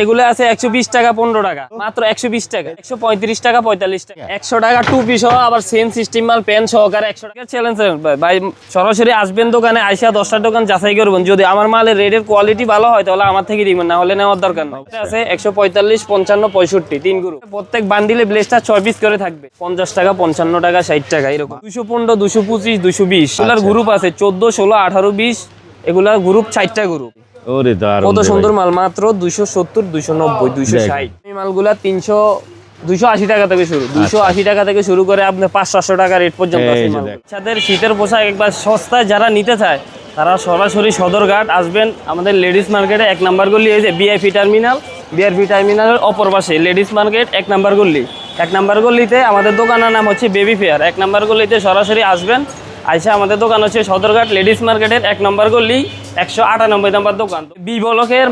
এগুলো আছে একশো বিশ টাকা, পনেরো টাকা। মাত্র একশো বিশ টাকা। একশো পঁয়ত্রিশ টাকা, পঁয়তাল্লিশ টাকা। একশো টাকা টুপি সহ আবার সেম সিস্টেম মাল পেন সহকারে একশো টাকা চ্যালেঞ্জ ভাই সরাসরি আসবেন দোকানে, আইসা দশটা দোকান যাচাই করবেন। যদি আমার মালের রেটের কোয়ালিটি ভালো হয়, তাহলে আমার থেকে দিবেন, না হলে নেওয়ার দরকার এটা আছে একশো পঁয়তাল্লিশ, পঞ্চান্ন, পঁয়ষট্টি, তিন গ্রুপ প্রত্যেক বান্ডিলে ব্লেসটা ছয় পিস করে থাকবে। পঞ্চাশ টাকা, পঞ্চান্ন টাকা, ষাট টাকা, এরকম। দুশো পনেরো দুশো পঁচিশ দুশো বিশ। এগুলার গ্রুপ আছে, চোদ্দ, ষোলো, আঠারো, বিশ। এগুলার গ্রুপ চারটা গ্রুপ কত সুন্দর মাল? মাত্র দুইশো সত্তর দুইশো নব্বই দুইশো। ষাট। এই মালগুলা তিনশো দুইশো আশি টাকা থেকে শুরু দুইশো আশি টাকা থেকে শুরু করে আপনার পাঁচ সাতশো টাকা রেট পর্যন্ত। বাচ্চাদের শীতের পোশাক একবার সস্তায় যারা নিতে চায় তারা সরাসরি সদরঘাট আসবেন আমাদের লেডিস মার্কেটে এক নাম্বার গলি এই যে বিআইপি টার্মিনাল বিআরপি টার্মিনালের অপর পাশে লেডিস মার্কেট এক নাম্বার গল্লি এক নাম্বার গল্লিতে আমাদের দোকানের নাম হচ্ছে বেবি ফেয়ার এক নাম্বার গল্লিতে সরাসরি আসবেন আইসা আমাদের দোকান হচ্ছে সদরঘাট লেডিস মার্কেটের এক নম্বর গল্লি একশো আটানব্বই নম্বর দোকান। বি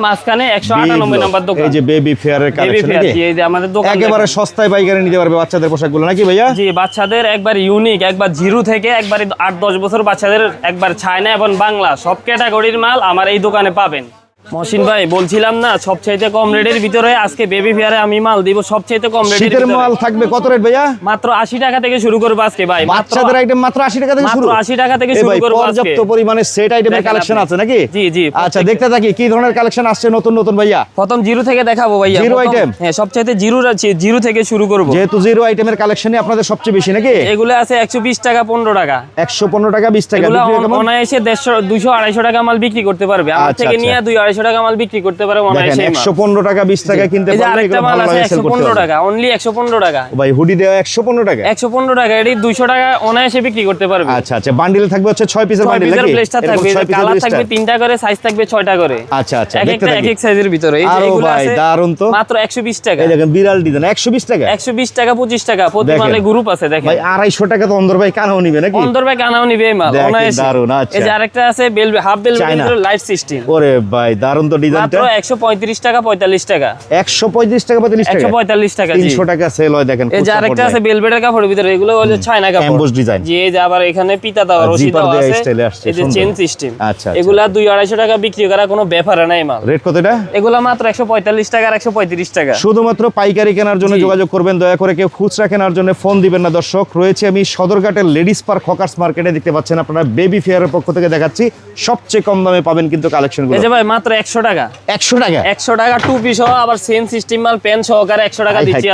মাঝখানে একশো আটানব্বই নম্বর দোকান। এই যে বেবি ফেয়ারের কালেকশন ফেয়ার নাকি? এই যে আমাদের দোকান একেবারে সস্তায় পাইকারি নিতে পারবে বাচ্চাদের পোশাকগুলো নাকি ভাইয়া? জি বাচ্চাদের একবার ইউনিক একবার জিরো থেকে একবার আট দশ বছর বাচ্চাদের একবার ছায়না এবং বাংলা সব ক্যাটাগরির মাল আমার এই দোকানে পাবেন। মহসিন ভাই বলছিলাম না সবচাইতে কম রেটের ভিতরে আজকে বেবি ফেয়ারে আমি মাল দিব সবচাইতে কম রেটের শীতের মাল থাকবে কত রেট ভাইয়া? মাত্র আশি টাকা থেকে শুরু করব আজকে ভাই বাচ্চাদের আইটেম মাত্র আশি টাকা থেকে শুরু? মাত্র 80 টাকা থেকে শুরু করব আজকে। পর্যাপ্ত পরিমাণে সেট আইটেমের কালেকশন আছে নাকি? জি, জি, আচ্ছা দেখতে থাকি কি ধরনের কালেকশন আসছে নতুন নতুন ভাইয়া? প্রথম জিরো থেকে দেখাবো ভাইয়া জিরো item? হ্যাঁ সবচাইতে জিরো আছে জিরো থেকে শুরু করব। যেহেতু জিরো আইটেমের কালেকশনই আপনাদের সবচেয়ে বেশি নাকি? এগুলো আছে একশো বিশ টাকা পনেরো টাকা। একশো পনেরো টাকা বিশ টাকা এগুলো বিক্রি কেমন? অনায়াসে দেড়শো দুইশো আড়াইশো টাকা মাল বিক্রি করতে পারবে। আমার আচ্ছা, থেকে আচ্ছা। নিয়ে দুই আড়াইশো টাকা মাল বিক্রি করতে পারে একশো পনেরো টাকা বিশ টাকা কিনতে এই যে পারলে আরেকটা মাল আছে একশো পনেরো টাকা অনলি একশো পনেরো টাকা। ভাই হুডি দেওয়া একশো পনেরো টাকা? একশো পনেরো টাকা এটি দুইশো টাকা অনায়াসে বিক্রি করতে পারবে। আচ্ছা আচ্ছা বান্ডিল থাকবে হচ্ছে ছয় পিসের বান্ডিল প্লেসটা থাকবে কালার থাকবে তিনটা করে সাইজ থাকবে ছয়টা করে। আচ্ছা আচ্ছা এক একটা এক এক সাইজের ভিতরে। এই যে আরও এগুলো ভাই আছে দারুণ তো। মাত্র একশো বিশ টাকা। এই দেখেন বিড়াল ডিজাইন একশো বিশ টাকা? একশো বিশ টাকা পঁচিশ টাকা প্রতি মালে গ্রুপ আছে দেখেন। ভাই আড়াইশো টাকা তো অন্দর ভাই কানাও নিবে নাকি? অন্তর ভাই কানাও নিবে এই মাল অনায়াসে। আচ্ছা। এই যে আরেকটা আছে bell half bell. Light system ওরে ভাই দারুণ তো ডিজাইনটা মাত্র একশো পঁয়ত্রিশ টাকা পঁয়তাল্লিশ টাকা। একশো পঁয়ত্রিশ টাকা পঁয়ত্রিশ একশো টাকা পঁয়তাল্লিশ টাকা জি। তিনশো টাকা সেল হয় দেখেন এই যে আরেকটা আছে বেলভেটের কাপড়ের ভিতরে এগুলো হচ্ছে চায়না কাপড়। Design। জি এই যে আবার এখানে পিতা আর রশি দেয়া আছে। এই যে। চেন সিস্টেম আচ্ছা, আচ্ছা। এগুলা দুই আড়াইশো টাকা বিক্রি করা কোনো ব্যাপার নাই মাল। রেট কত এটা? এগুলা মাত্র একশো পঁয়তাল্লিশ টাকা আর একশো পঁয়ত্রিশ টাকা। শুধুমাত্র পাইকারি কেনার জন্য যোগাযোগ করবেন দয়া করে কেউ খুচরা কেনার জন্য ফোন দিবেন না দর্শক। রয়েছে আমি সদরঘাটের লেডিস পার্ক হকার্স মার্কেটে দেখতে পাচ্ছেন আপনারা। বেবি ফেয়ারের পক্ষ থেকে দেখাচ্ছি সবচেয়ে কম দামে পাবেন কিন্তু কালেকশন এই যে ভাই মাত্র একশো টাকা। একশো টাকা? একশো টাকা টুপি সহ আবার সেম সিস্টেম মাল পেন সহকারে একশো টাকা দিচ্ছি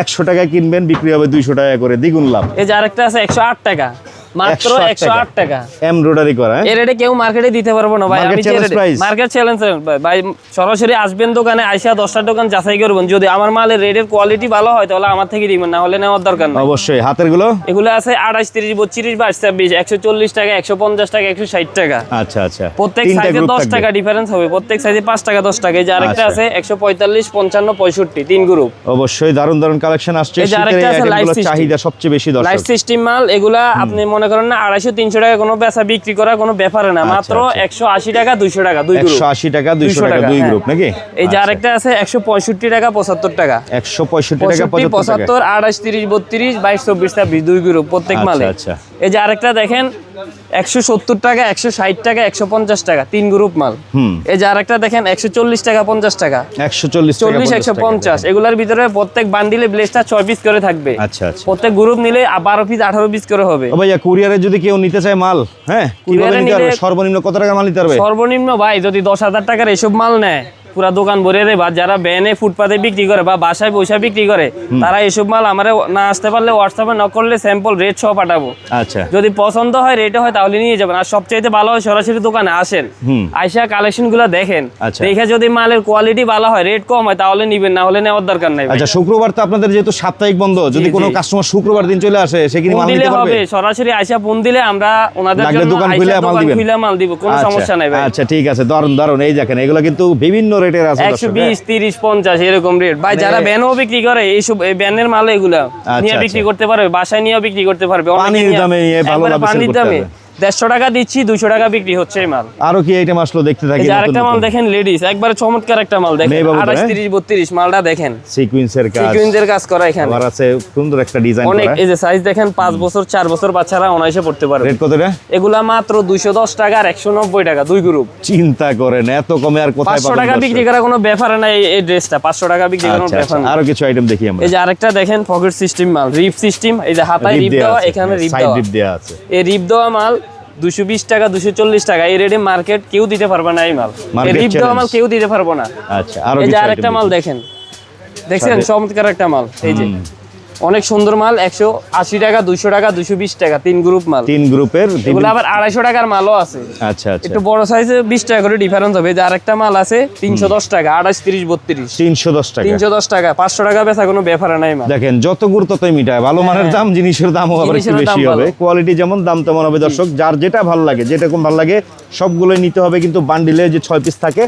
একশো টাকা কিনবেন বিক্রি হবে দুইশো টাকা করে। দ্বিগুণ লাভ। এই যে আরেকটা আছে একশো আট টাকা। মাত্র 108 একশো আট টাকা। এমব্রয়ডারি করা হ্যাঁ? এই রেটে কেউ মার্কেটে দিতে পারব না ভাই। আমি মার্কেট চ্যালেঞ্জ ভাই সরাসরি আসবেন দোকানে আইসা দশটা দোকান যাচাই করবেন। যদি আমার মালের রেটের কোয়ালিটি ভালো হয় তাহলে আমার থেকে দিবেন না হলে নেওয়ার দরকার নেই। অবশ্যই। হাতেরগুলো? এগুলো আছে আঠাশ তিরিশ বত্রিশ বাইশ ছাব্বিশ একশো চল্লিশ টাকা একশো পঞ্চাশ টাকা একশো ষাট টাকা। আচ্ছা আচ্ছা। প্রত্যেক সাইজে group দশ থাকবে। টাকা ডিফারেন্স হবে। প্রত্যেক সাইজে পাঁচ টাকা দশ টাকা। এই যে আরেকটা আচ্ছা। আছে একশো পঁয়তাল্লিশ পঞ্চান্ন পঁয়ষট্টি তিন গ্রুপ অবশ্যই। দারুণ দারুণ কালেকশন আসছে। এই যে আরেকটা আছে চাহিদা সবচেয়ে বেশি লাইফ দর্শক সিস্টেম মাল এগুলা আপনি মনে করেন না আড়াইশো তিনশো টাকা কোনো বেচা বিক্রি করা কোনো ব্যাপারে না আচ্ছা, মাত্র আচ্ছা। একশো আশি টাকা দুইশো টাকা দুই একশো আশি টাকা দুইশো টাকা দুই হ্যাঁ। গ্রুপ নাকি এই যে আরেকটা আছে একশো পঁয়ষট্টি টাকা পঁচাত্তর টাকা একশো পঁয়ষট্টি টাকা পঁচাত্তর আড়াইশ তিরিশ বত্রিশ বাইশ চব্বিশ ছাব্বিশ দুই গ্রুপ প্রত্যেক আচ্ছা, মালে আচ্ছা। এই যে আরেকটা দেখেন একশো সত্তর টাকা একশো ষাট টাকা একশো পঞ্চাশ টাকা তিন গ্রুপ মাল। এই যে আরেকটা দেখেন একশো চল্লিশ টাকা পঞ্চাশ টাকা। একশো চল্লিশ চল্লিশ একশো পঞ্চাশ। এগুলোর ভিতরে প্রত্যেক বান্ডিলে ব্লেসটা ছয় পিস করে থাকবে। আচ্ছা আচ্ছা। প্রত্যেক গ্রুপ নিলে বারো পিস আঠারো পিস করে হবে। ভাইয়া কুরিয়ারে যদি কেউ নিতে চায় মাল হ্যাঁ? কুরিয়ারে নিলে- সর্বনিম্ন কত টাকা মাল নিতে পারবে? সর্বনিম্ন ভাই যদি দশ হাজার টাকার এসব মাল নেয় পুরা দোকান ভরে দেয় বা যারা ব্যানে ফুটপাতে বিক্রি করে বা বাসায় পয়সা বিক্রি করে তারা এসব মাল আমার না আসতে পারলে হোয়াটসঅ্যাপে ন করলে স্যাম্পল রেট সহ পাঠাবো। আচ্ছা। যদি পছন্দ হয় রেটে হয় তাহলে নিয়ে যাবেন। আর সবচাইতে ভালো হয় সরাসরি দোকানে আসেন। আইসা কালেকশনগুলো দেখেন। আচ্ছা। দেখে যদি মালের কোয়ালিটি ভালো হয় রেট কম হয় তাহলে নিবেন না হলে নেওয়ার দরকার নাই আচ্ছা শুক্রবার তো আপনাদের যেহেতু সাপ্তাহিক বন্ধ যদি কোনো কাস্টমার শুক্রবার দিন চলে আসে সে কি মাল দিলে নিতে পারবে? হবে সরাসরি আইসা ফোন দিলে আমরা ওনাদের জন্য দোকান আইসা খুলে মাল দোকান খুলে মাল দিব কোনো আচ্ছা, সমস্যা নাই ভাই। আচ্ছা ঠিক আছে দারুণ দারুণ এই দেখেন এগুলো কিন্তু বিভিন্ন রেটের আছে একশো দর্শক, বিশ তিরিশ পঞ্চাশ এরকম রেট ভাই মানে- যারা ব্যানও বিক্রি করে এইসব এই ব্যানের মাল এগুলা নিয়ে আচ্ছা। বিক্রি করতে পারবে বাসায় নিয়েও বিক্রি করতে পারবে অনেক পানির দামে ভালো পানির দামে। দেড়শো টাকা দিচ্ছি দুশো টাকা বিক্রি হচ্ছে এই মাল। আরও কি আইটেম আসলো দেখতে থাকি আরেকটা মাল দেখেন লেডিস একবারে চমৎকার একটা মাল দেখেন আঠাশ হ্যাঁ? তিরিশ বত্রিশ মালটা দেখেন। সিকুয়েন্সের কাজ। সিকুয়েন্সের কাজ করা এখানে। আছে সুন্দর একটা ডিজাইন অনেক এই যে সাইজ দেখেন পাঁচ বছর চার বছর বাচ্চারা অনায়াসে পড়তে পারবে। রেট কত রে এগুলা মাত্র দুইশো দশ টাকা আর একশো নব্বই টাকা দুই গ্রুপ চিন্তা করেন এত কমে আর কোথায় পাঁচশো টাকা বিক্রি করা কোনো ব্যাপার না এই- ড্রেসটা পাঁচশো টাকা বিক্রি করার আচ্ছা, ব্যাপার আচ্ছা, না আরও কিছু আইটেম দেখি আমরা। এই যে আরেকটা দেখেন পকেট সিস্টেম মাল রিপ সিস্টেম এই যে হাতায় রিপ দেওয়া এখানে রিপ সাইড দেওয়া। এই রিপ দেওয়া মাল দুশো বিশ টাকা দুশো চল্লিশ টাকা। এই রেডি মার্কেট কেউ দিতে পারবে না এই মাল। রিপ দেওয়া মাল কেউ দিতে পারব না। আচ্ছা আর একটা মাল দেখেন। দেখছেন? চমৎকার একটা মাল। এই যে। অনেক সুন্দর মাল একশো আশি টাকা দুশো টাকা দুশো বিশ টাকা তিন গ্রুপ মাল। তিন গ্রুপের এগুলো আবার আড়াইশো টাকার মালও আছে। আচ্ছা আচ্ছা। একটু বড় সাইজে বিশ টাকা করে ডিফারেন্স হবে। যে আরেকটা মাল আছে তিনশো দশ টাকা আড়াইশ তিরিশ বত্রিশ। তিনশো দশ টাকা। তিনশো দশ টাকা পাঁচশো টাকা বেচা কোনো ব্যাপার নাই মাল। দেখেন যত গুড় ততই মিটায় ভালো মানের দাম জিনিসের দাম আবার একটু হ্যাঁ। বেশি হবে। কোয়ালিটি যেমন দাম তেমন হবে। দর্শক যার যেটা ভালো লাগে যেটা যেরকম ভালো লাগে সবগুলোই নিতে হবে। কিন্তু বান্ডিলে যে ছয় পিস থাকে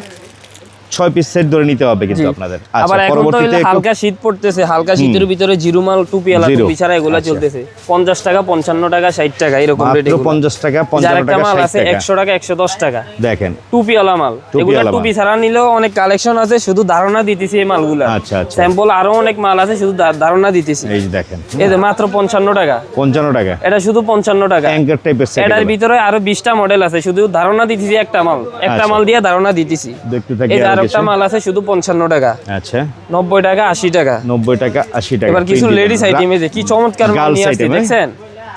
ছয় পিস সেট ধরে নিতে হবে কিন্তু আপনাদের। আবার আচ্ছা এখন তো পরবর্তীতে হালকা শীত পড়তেছে হালকা শীতের ভিতরে জিরো মাল টুপি জিরো। টুপি ছাড়া এগুলা আচ্ছা। চলতেছে। পঞ্চাশ টাকা পঞ্চান্ন টাকা ষাট টাকা এরকম রেট মাত্র পঞ্চাশ টাকা যার পঞ্চান্ন একটা টাকা মাল আছে টাকা। একশো টাকা একশো দশ টাকা। দেখেন। টুপিওয়ালা মাল। এগুলা টুপি ছাড়া নিলেও অনেক কালেকশন আছে শুধু ধারণা দিতেছি এই মালগুলা। আচ্ছা আচ্ছা। স্যাম্পল আরও অনেক মাল আছে শুধু ধারণা দিতেছি। এই যে দেখেন। এই যে মাত্র পঞ্চান্ন টাকা। পঞ্চান্ন টাকা। এটা শুধু পঞ্চান্ন টাকা। অ্যাঙ্কার টাইপের সেট এটার ভিতরে আরও বিশটা মডেল আছে শুধু ধারণা দিতেছি একটা মাল। একটা আচ্ছা। মাল দিয়ে ধারণা দিতেছি। দেখতে থাকি এই যে আর আর কিছু। একটা মাল আছে শুধু পঞ্চান্ন টাকা। আচ্ছা। নব্বই টাকা আশি টাকা। নব্বই টাকা আশি টাকা। এবার কিছু লেডিস আইটেম এই যে কি চমৎকার মাল নিয়ে আসছে হ্যাঁ? দেখছেন?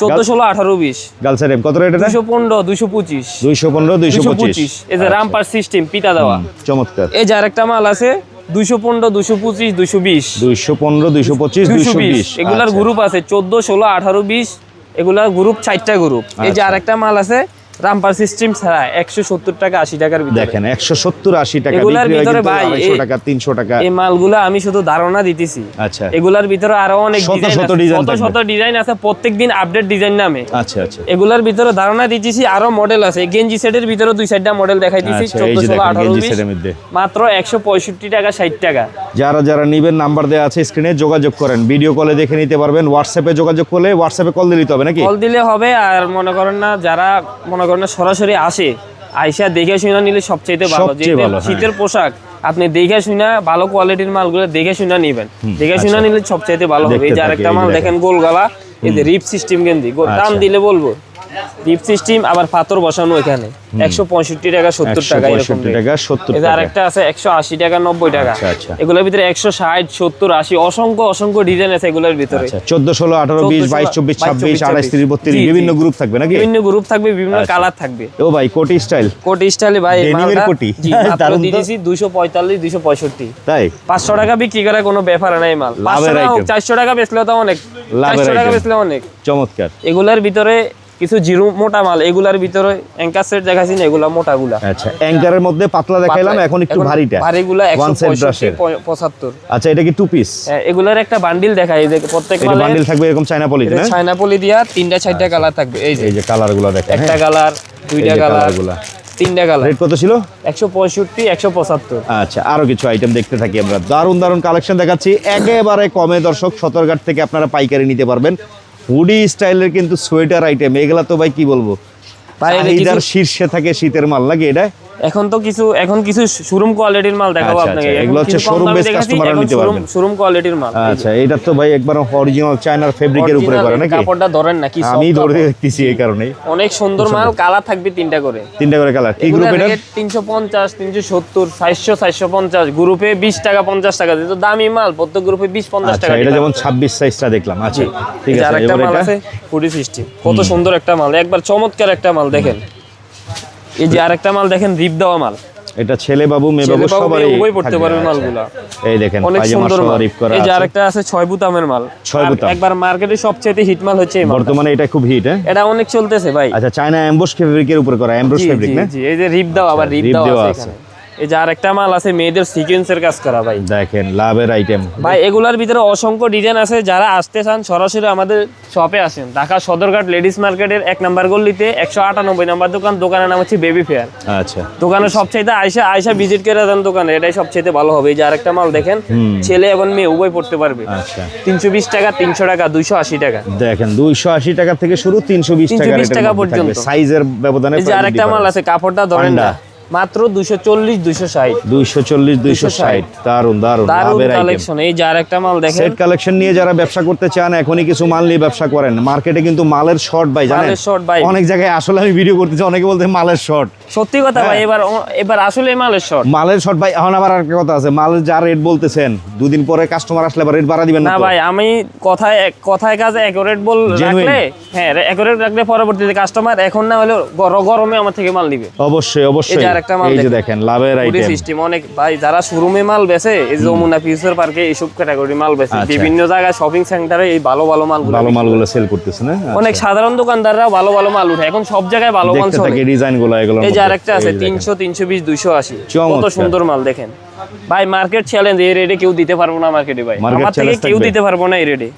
চোদ্দ ষোলো আঠারো বিশ। গার্লস আইটেম কত রেট এটা? দুশো পনেরো দুশো পঁচিশ। দুইশো পনেরো দুইশো দুশো পঁচিশ পঁচিশ। এই যে রামপার সিস্টেম পিতা দেওয়া। চমৎকার। এই যে আরেকটা মাল আছে দুশো পনেরো দুশো পঁচিশ দুশো বিশ। দুইশো পনেরো দুইশো পঁচিশ দুইশো বিশ। এগুলার আচ্ছা। গ্রুপ আছে চোদ্দ ষোলো আঠারো বিশ। এগুলার গ্রুপ চারটা গ্রুপ এই যে আচ্ছা। আরেকটা মাল আছে রামপার সিস্টেম ছাড়া একশো সত্তর টাকা আশি টাকার ভিতরে। দেখেন টাকা এগুলার ভিতরে ভাই, টাকা তিনশো টাকা। এই মালগুলা আমি শুধু ধারণা দিতেছি। আচ্ছা। এগুলার ভিতরে আরও অনেক ডিজাইন শত শত শত ডিজাইন আছে প্রত্যেকদিন আপডেট ডিজাইন নামে। আচ্ছা আচ্ছা। এগুলার ভিতরে ধারণা দিতেছি আরও মডেল আছে। গেঞ্জি সেটের ভিতরে দুই মডেল দেখাই দিছি। মাত্র টাকা ষাট টাকা। যারা যারা নিবেন নাম্বার দেওয়া আছে স্ক্রিনে যোগাযোগ করেন। ভিডিও কলে দেখে নিতে পারবেন হোয়াটসঅ্যাপে যোগাযোগ করলে হোয়াটসঅ্যাপে কল দিতে হবে নাকি? কল দিলে হবে আর মনে করেন না যারা মনে করেন সরাসরি আসে আইসা দেখে শুনে নিলে সবচেয়ে ভালো হ্যাঁ। শীতের পোশাক আপনি দেখে শুনে ভালো কোয়ালিটির মালগুলো দেখে শুনে নিবেন দেখে শুনে নিলে সবচেয়ে ভালো হবে এই আচ্ছা। যে আরেকটা মাল দেখেন। গোলগালা গোল গলা এই যে রিপ সিস্টেম গেন্দি দাম আচ্ছা। দিলে বলব রিপ সিস্টেম আবার পাথর বসানো এখানে। একশো পঁয়ষট্টি টাকা সত্তর একশো টাকা এরকম। টাকা টাকা। আরেকটা আছে একশো আশি টাকা নব্বই টাকা। আচ্ছা, আচ্ছা। এগুলোর ভিতরে একশো ষাট সত্তর আশি অসংখ্য অসংখ্য ডিজাইন আছে এগুলোর ভিতরে। আচ্ছা চোদ্দ ষোলো আঠারো বিশ বাইশ চব্বিশ 22, ছাব্বিশ 24, আঠাইশ তিরিশ বত্রিশ জি, জি। বিভিন্ন গ্রুপ থাকবে নাকি? বিভিন্ন গ্রুপ থাকবে বিভিন্ন আচ্ছা। কালার থাকবে। ও ভাই কোটি স্টাইল কোট স্টাইলে ভাই মালটা কোটি? জি হ্যাঁ, মাত্র দিয়েছি দুশো পঁয়তাল্লিশ দুশো পঁয়ষট্টি। তাই? পাঁচশো টাকা বিক্রি করে কোনো ব্যাপার নাই মাল। পাঁচশো লাভের টাকা হোক item। চারশো টাকা বেচলেও তো অনেক। লাভের চারশো টাকা বেচলে অনেক। চমৎকার। এগুলার ভিতরে কিছু জিরো মোটা মাল এগুলার ভিতরে অ্যাঙ্কার সেট দেখাচ্ছি না এগুলা মোটাগুলা। আচ্ছা অ্যাঙ্কারের মধ্যে পাতলা দেখাইলাম এখন একটু ভারীটা। ভারীগুলা একশো ওয়ান সাইড পঁয়ষট্টি ব্রাশের পঁচাত্তর। আচ্ছা এটা কি টু পিস হ্যাঁ, এগুলার একটা বান্ডিল দেখাই এই যে প্রত্যেক মালে বান্ডিল থাকবে এরকম চায়না পলিতে না? চায়না পলি দিয়া তিনটা চারটা কালার থাকবে এই যে। এই যে কালারগুলো দেখেন একটা কালার দুইটা কালার কালারগুলা তিনটা কালার রেট কত ছিল? একশো পঁয়ষট্টি একশো পঁচাত্তর। আচ্ছা আরও কিছু আইটেম দেখতে থাকি আমরা। দারুণ দারুণ কালেকশন দেখাচ্ছি। একেবারে কমে দর্শক সতর্ঘাট থেকে আপনারা পাইকারি নিতে পারবেন। হুডি স্টাইলের কিন্তু সোয়েটার আইটেম এগুলা তো ভাই কি বলব? শীর্ষে থাকে শীতের মাল লাগে এটা? এখন তো কিছু এখন কিছু শোরুম কোয়ালিটির মাল দেখাবো আচ্ছা, আপনাকে। আচ্ছা, এগুলো হচ্ছে কিছু কম showroom দামে based দেখাচ্ছি, customer রা এখন নিতে পারবেন। showroom কোয়ালিটির মাল। আচ্ছা এটা তো ভাই একবার অরিজিনাল চায়নার ফেব্রিকের উপরে করে নাকি? কাপড়টা ধরেন না কি আমি ধরে দেখতেছি এই কারণে অনেক সুন্দর মাল কালার থাকবে তিনটা করে। তিনটা করে কালার কি গ্রুপ এটা তিনশো পঞ্চাশ তিনশো সত্তর চারশো চারশো পঞ্চাশ। গ্রুপে বিশ টাকা পঞ্চাশ টাকা যেহেতু দামি মাল প্রত্যেক গ্রুপে বিশ পঞ্চাশ আচ্ছা টাকা এটা যেমন ছাব্বিশ সাইজটা দেখলাম। আচ্ছা ঠিক আছে আরেকটা এবার মাল এটা? আছে ফুডি সিস্টেম কত সুন্দর একটা মাল। একবার চমৎকার একটা মাল দেখেন। এই যে আরেকটা মাল দেখেন রিপ দেওয়া মাল। এটা ছেলে বাবু মেয়ে বাবু সবারই উভয় পড়তে পারবে আচ্ছা। মালগুলা। এই দেখেন অনেক সুন্দর রিপ করা এই যে আরেকটা আছে ছয় বুতামের মাল। ছয় বুতাম। একবার মার্কেটে সবচেয়ে হিট মাল হচ্ছে এই মাল বর্তমানে এটা খুব হিট হ্যাঁ? এটা অনেক চলতেছে ভাই। আচ্ছা চায়না এমবোস ফেব্রিকের উপর করা এমবোস ফেব্রিক না? জি এই যে রিপ দাও আবার রিপ রিপ দাও আছে। এখানে। এই যে আরেকটা মাল আছে মেয়েদের সিকোয়েন্সের কাজ করা ভাই। দেখেন লাভের আইটেম ভাই এগুলার ভিতরে অসংখ্য ডিজাইন আছে। যারা আসতে চান সরাসরি আমাদের শপে আসেন। ঢাকা সদরঘাট লেডিস মার্কেটের এক নাম্বার গল্লিতে একশো আটানব্বই নাম্বার দোকান। দোকানের নাম হচ্ছে বেবি ফেয়ার আচ্ছা। দোকানে সবচাইতে আয়সা আয়সা ভিজিট করে দেন দোকানে। এটাই সবচাইতে ভালো হবে। এই যে আরেকটা মাল দেখেন ছেলে এবং মেয়ে উভয় পড়তে পারবে। আচ্ছা। তিনশো বিশ টাকা তিনশো টাকা দুইশো আশি টাকা। দেখেন দুইশো আশি টাকা থেকে শুরু তিনশো বিশ টাকা 320 টাকা পর্যন্ত। সাইজের ব্যবধানে এই যে আরেকটা মাল আছে কাপড়টা ধরেন না মাত্র দুইশো চল্লিশ দুইশো ষাট। দুইশো চল্লিশ দুইশো ষাট। দারুণ দারুণ দারুণ কালেকশন এই যে আরেকটা মাল দেখেন। সেট কালেকশন নিয়ে যারা ব্যবসা করতে চান এখনই কিছু মাল নিয়ে ব্যবসা করেন। মার্কেটে কিন্তু মালের শর্ট ভাই জানেন? মালের short ভাই। অনেক জায়গায় আসলে আমি ভিডিও করতেছি অনেকে বলতে মালের শর্ট সত্যি কথা হ্যাঁ। ভাই এবার এবার আসলে মালের শর্ট মালের শর্ট ভাই এখন আবার একটা কথা আছে মালের যা রেট বলতেছেন দুদিন পরে কাস্টমার আসলে আবার রেট বাড়া দিবেন না ভাই আমি কথায় কথায় কাজে বল। রাখলে হ্যাঁ রাখলে পরবর্তীতে কাস্টমার এখন না হলে গর- গরমে আমার থেকে মাল নিবে। অবশ্যই অবশ্যই। আরেকটা মাল এই যে দেখেন। লাভের আইটেম সিস্টেম অনেক ভাই যারা শোরুমে মাল বেচে এই যমুনা ফিউচার পার্কে এইসব ক্যাটাগরি মাল বেচে আচ্ছা। বিভিন্ন জায়গায় শপিং সেন্টারে এই ভালো ভালো মালগুলো ভালো মালগুলো সেল করতেছে না? অনেক সাধারণ দোকানদাররা ভালো ভালো মাল উঠে। এখন সব জায়গায় ভালো মাল চলে। ডিজাইনগুলো এগুলো এই যে আরেকটা আছে তিনশো তিনশো বিশ দুইশো আশি। কত সুন্দর মাল দেখেন। ভাই মার্কেট চ্যালেঞ্জ এই রেটে কেউ দিতে পারব না মার্কেটে ভাই। আমার থেকে কেউ দিতে পারব না এই রেটে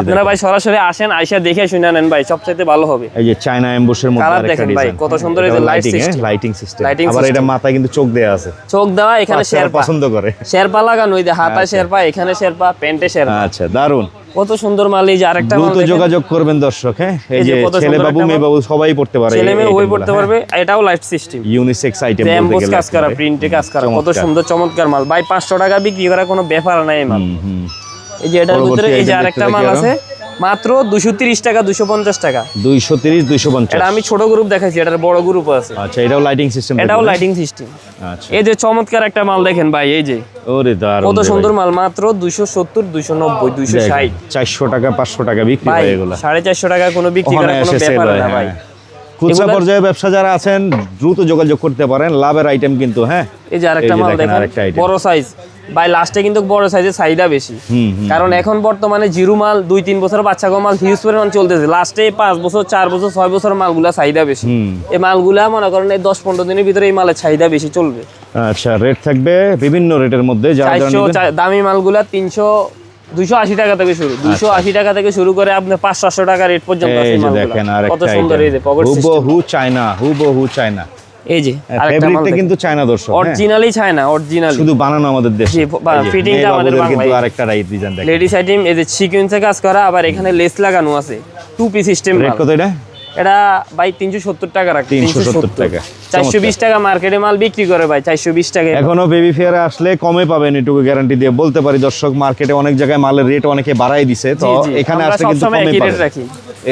আপনারা ভাই সরাসরি আসেন আইসা দেখে শুনে নেন ভাই সবচাইতে ভালো হবে। এই যে চায়না এমবুশের মধ্যে কালার দেখেন ভাই, কত সুন্দর এই যে light system। লাইটিং সিস্টেম আবার এটা মাথায় কিন্তু চোখ দেয়া আছে। চোখ দেওয়া এখানে বাচ্চারা শেরপা। পছন্দ করে। শেরপা লাগানো এই যে হাতায় শেরপা এখানে শেরপা প্যান্টে শেরপা। আচ্ছা দারুণ কত সুন্দর মাল এই যে আরেকটা মাল যোগাযোগ করবেন দর্শক হ্যাঁ? এই যে ছেলে বাবু মেয়ে বাবু সবাই পড়তে পারে ছেলে মেয়ে ওই পড়তে পারবে এটাও লাইট সিস্টেম হ্যাঁ। ইউনিসেক্স আইটেম বলতে গেলে কাজ করা প্রিন্টে কাজ করা কত সুন্দর চমৎকার মাল। ভাই পাঁচশো টাকা বিক্রি করা কোনো ব্যাপার নাই এই মাল। এই যে এটার ভিতরে এই যে আরেকটা মাল আছে মাত্র দুশো তিরিশ টাকা দুশো পঞ্চাশ টাকা। 230 250 এটা আমি ছোট গ্রুপ দেখাইছি এটার বড় গ্রুপ আছে। আচ্ছা এটাও লাইটিং সিস্টেম এটাও লাইটিং সিস্টেম আচ্ছা। এই যে চমৎকার একটা মাল দেখেন ভাই এই যে। ওরে দারুণ কত সুন্দর মাল মাত্র দুইশো সত্তর দুইশো নব্বই দুইশো ষাট। 400 টাকা 500 টাকা বিক্রি হয় এগুলো। সাড়ে চারশো টাকা কোনো বিক্রি করা কোনো ব্যাপার না ভাই। খুচরা এগুলা- পর্যায়ে ব্যবসা যারা আছেন দ্রুত যোগাযোগ করতে পারেন। লাভের আইটেম কিন্তু হ্যাঁ। এই যে আরেকটা মাল দেখেন বড় সাইজ ভাই লাস্টে কিন্তু বড় সাইজের চাহিদা বেশি। কারণ এখন বর্তমানে জিরো মাল দুই তিন বছর বাচ্চা মাল হিউজ পরিমাণ চলতেছে। লাস্টে পাঁচ বছর চার বছর ছয় বছর মালগুলা চাহিদা বেশি। এই মালগুলা মনে করেন এই দশ পনেরো দিনের ভিতরে এই মালের চাহিদা বেশি চলবে। আচ্ছা রেট থাকবে বিভিন্ন রেটের মধ্যে দামি মালগুলা তিনশো দুইশো আশি টাকা থেকে শুরু দুইশো আশি টাকা থেকে শুরু করে আপনার পাঁচ সাতশো টাকা রেট পর্যন্ত কত সুন্দর এই যে চায়না হুবহু চায়না এই যে ফেব্রিকটা কিন্তু চায়না দর্শক হ্যাঁ। অরিজিনালি চায় অরিজিনালি শুধু বানানো আমাদের দেশে। জি, বা- এই যে, fitting টা মেয়ে আমাদের কিন্তু আরেকটা রাইট ডিজাইন দেখেন। লেডিস আইটেম এই যে সিকুয়েন্সে কাজ করা আবার এখানে লেস লাগানো আছে। টু পি সিস্টেম রেট কত এটা? এটা ভাই তিনশো সত্তর টাকা রাখ 370 টাকা। চারশো বিশ টাকা মার্কেটে মাল বিক্রি করে ভাই চারশো বিশ টাকা এখনও বেবি ফেয়ারে আসলে কমে পাবেন এটুকু গ্যারান্টি দিয়ে। বলতে পারি দর্শক মার্কেটে অনেক জায়গায় মালের রেট অনেকে বাড়াই দিছে তো। এখানে আসলে কিন্তু কমে পাবেন। রাখি।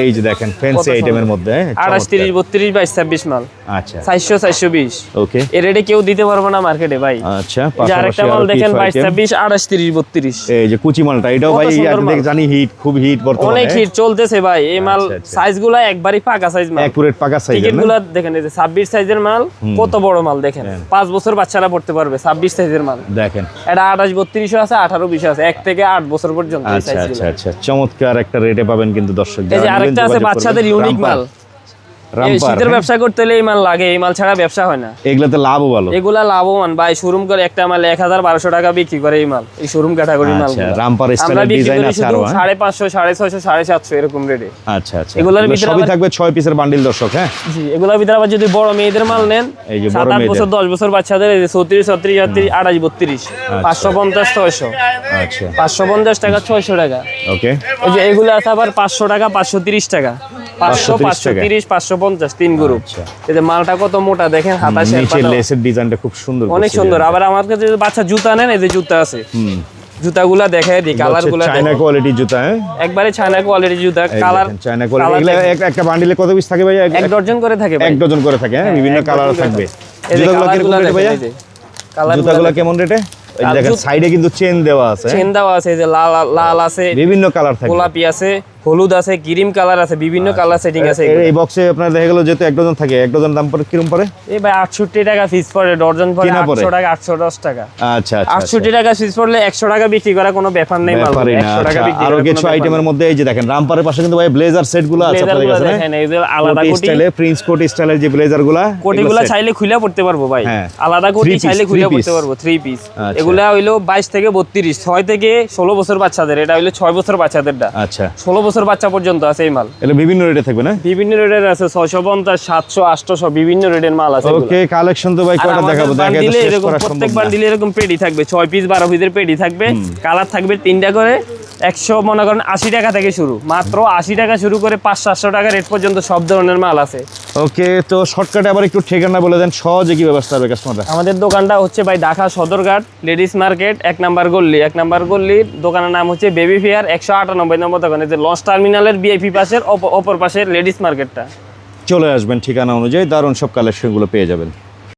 এই যে দেখেন ফ্যান্সি আইটেমের মধ্যে হ্যাঁ, আঠাশ চমৎকার। তিরিশ বত্রিশ বাইশ ছাব্বিশ মাল। আচ্ছা। চারশো চারশো বিশ। ওকে এ রেটে কেউ দিতে পারব না মার্কেটে ভাই। আচ্ছা এই যে আরেকটা পাশাপাশি মাল দেখেন কিছু বাইশ item। ছাব্বিশ আঠাশ তিরিশ বত্রিশ। এই যে কুচি মালটা এটাও ভাই মাল। থেকে জানি হিট খুব হিট বর্তমানে। অনেক হিট চলতেছে ভাই এই মাল আচ্ছা, আচ্ছা। সাইজগুলা একবারই ফাঁকা সাইজ মাল। অ্যাকুরেট পাকা সাইজের টিকিট দেখেন এই যে ছাব্বিশ সাইজের মাল কত বড় মাল দেখেন। পাঁচ বছর বাচ্চারা পড়তে পারবে ছাব্বিশ সাইজের মাল। দেখেন। এটা আঠাশ বত্রিশও আছে আঠারো বিশ আছে এক থেকে আট বছর পর্যন্ত আচ্ছা আচ্ছা আচ্ছা চমৎকার একটা রেটে পাবেন কিন্তু দর্শক যারা আরেকটা আছে বাচ্চাদের ইউনিক মাল। শীতের হ্যাঁ। ব্যবসা করতে হলে এই মাল লাগে এই মাল ছাড়া ব্যবসা হয় না। এগুলাতে লাভও ভালো। এগুলা লাভবান ভাই শোরুম করে একটা মাল এক হাজার বারোশো টাকা বিক্রি করে এই মাল এই শোরুম ক্যাটাগরি মাল আচ্ছা, রামপার স্টাইলের ডিজাইন আছে শুধু হ্যাঁ? সাড়ে পাঁচশো সাড়ে ছয়শো সাড়ে সাতশো এরকম রেটে আচ্ছা আচ্ছা। এগুলার ভিতরে সবই থাকবে ছয় পিসের বান্ডিল দর্শক হ্যাঁ? জি এগুলোর ভিতরে আবার যদি বড় মেয়েদের মাল নেন এই যে বড় মেয়েদের। বছর দশ বছর বাচ্চাদের এই যে চৌত্রিশ ছত্রিশ ছত্রিশ আঠাশ বত্রিশ পাঁচশো পঞ্চাশ ছয়শো। আচ্ছা। পাঁচশো পঞ্চাশ টাকা ছয়শো টাকা। ওকে। এই যে এগুলো আছে আবার পাঁচশো টাকা পাঁচশো তিরিশ টাকা। পাঁচশো পাঁচশো তিরিশ পাঁচশো পঞ্চাশ তিন গ্রুপ আচ্ছা। এই যে মালটা কত মোটা দেখেন। লেসের ডিজাইনটা খুব সুন্দর অনেক সুন্দর। আবার আমার কাছে বাচ্চা জুতা নেন এই যে জুতা আছে। জুতাগুলা দেখায়গুলা চায়না কোয়ালিটি জুতা হ্যাঁ? একবারে চায়না কোয়ালিটি জুতা কালার চায়না কোয়ালিটি এগুলা এক- একটা বান্ডিলে কত পিস থাকে ভাই এক- ডজন করে থাকে এক ডজন করে থাকে হ্যাঁ? বিভিন্ন কালার থাকবে। থাকে। জুতাগুলো কীরকম রেটে কালারগুলা জুতাগুলো কেমন রেটে এই দেখেন সাইডে কিন্তু চেন দেওয়া আছে। চেন দেওয়া আছে এই যে লাল লাল আছে বিভিন্ন কালার থাকবে। গোলাপি আছে। হলুদ আছে ক্রিম কালার আছে বিভিন্ন কালার সেটিং আছে এই বক্সে আপনার দেখা গেল যেহেতু এক ডজন থাকে এক ডজন দাম পরে কিরম পরে এই ভাই আটষট্টি টাকা পিস পড়ে ডর্জন পড়ে কিনা পড়ে? আটশো টাকা আটশো দশ টাকা। আচ্ছা আচ্ছা আটষট্টি টাকা পিস পড়লে একশো টাকা বিক্রি করা কোনো ব্যাপার নেই মাল। ব্যাপারই না একশো টাকা আচ্ছা, বিক্রি আরও কিছু আইটেমের মধ্যে এই যে দেখেন রামপারের পাশে কিন্তু ভাই ব্লেজার সেটগুলো আছে আপনাদের কাছে? দেখেন এগুলো আলাদা কোটি স্টাইলে প্রিন্স কোটি স্টাইলের যে ব্লেজারগুলা কোটিগুলো চাইলে খুলে পড়তে পারব ভাই। হ্যাঁ। আলাদা কোটি চাইলে খুলে পড়তে পারব থ্রি পিস আচ্ছা। এগুলা হইল বাইশ থেকে বত্রিশ ছয় থেকে ষোলো বছর বাচ্চাদের এটা হইল ছয় বছর বাচ্চাদেরটা। আচ্ছা। ষোলো বছর বাচ্চা পর্যন্ত আছে এই মাল। এটা বিভিন্ন রেটে থাকবে না? বিভিন্ন রেটের আছে ছয়শো পঞ্চাশ সাতশো আটশো বিভিন্ন রেটের মাল আছে ওকে কালেকশন তো ভাই কয়টা দেখাবো? দেখা শেষ এরকম প্রত্যেক বান্ডিলে এরকম পেডি থাকবে 6 পিস বারো পিসের পেডি থাকবে কালার থাকবে তিনটা করে একশো মনে করেন আশি টাকা থেকে শুরু। মাত্র আশি টাকা শুরু করে পাঁচ সাতশো টাকা রেট পর্যন্ত সব ধরনের মাল আছে। ওকে তো শর্টকাটে আবার একটু ঠিকানা বলে দেন সহজে কি ব্যবস্থা হবে কাস্টমাররা আমাদের দোকানটা হচ্ছে ভাই ঢাকা সদরঘাট লেডিস মার্কেট এক নাম্বার গল্লি এক নাম্বার গল্লির দোকানের নাম হচ্ছে বেবি ফেয়ার একশো আটানব্বই নম্বর দোকান। যে লঞ্চ টার্মিনালের বিআইপি পাশের অপ- অপর পাশের লেডিস মার্কেটটা চলে আসবেন ঠিকানা অনুযায়ী দারুণ সব কালেকশনগুলো পেয়ে যাবেন।